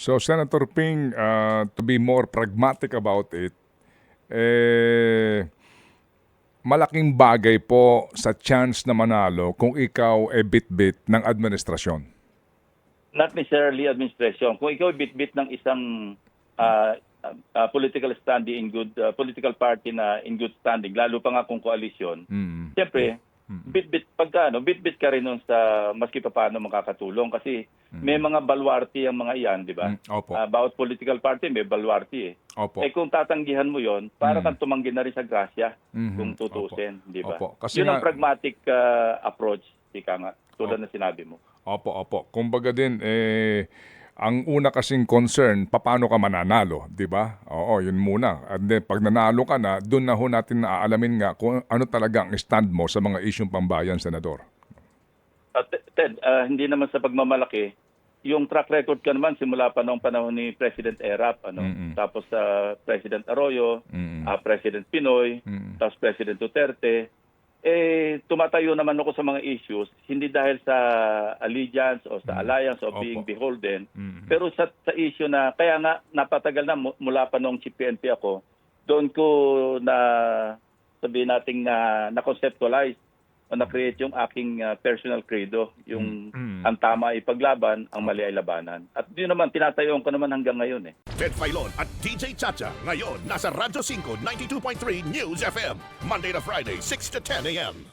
So, Senator Ping, uh, to be more pragmatic about it, eh, malaking bagay po sa chance na manalo kung ikaw e bit-bit ng administrasyon. Not necessarily administration. Kung ikaw bit-bit ng isang ah, ah, political standing in good ah, political party na in good standing, lalo pa nga kung coalition, Mm. Siyempre, bit-bit pagka ano, bit-bit ka rin nun sa maski pa paano makakatulong kasi may mga baluarte ang mga iyan, di ba? Mm, opo. Ah, bawat political party may baluarte eh. Opo. Eh kung tatanggihan mo 'yon, para Mm. kang tumanggi na rin sa grasya Mhm. kung tutusin, di ba? Kasi Yun ang nga- pragmatic ah, approach, ika nga, tulad Opo. na sinabi mo. Opo, opo. Kumbaga din, eh, ang una kasing concern, paano ka mananalo, di ba? Oo, yun muna. And then, pag nanalo ka na, doon na ho natin naaalamin nga kung ano talaga ang stand mo sa mga isyong pambayan, Senador. At Ted, ah, hindi naman sa pagmamalaki, yung track record ka naman simula pa noong panahon ni President Erap, ano, Mm-mm. tapos sa President Arroyo, Mm. ah, President Pinoy, Mm. tapos President Duterte, eh tumatayo naman ako sa mga issues hindi dahil sa allegiance o sa alliance o. Opo. being beholden, Mm. pero sa, sa issue na kaya nga napatagal na mu- mula pa noong CPNP ako, doon ko na sabihin nating na na-conceptualize na-create yung aking ah, personal credo, yung Mm. ang tama ay paglaban, ang mali ay labanan. At yun naman, tinatayon ko naman hanggang ngayon eh. Ted Filon at DJ Chacha. Ngayon, nasa Radyo 5, 92.3 News FM. Monday to Friday, 6 to 10 a.m.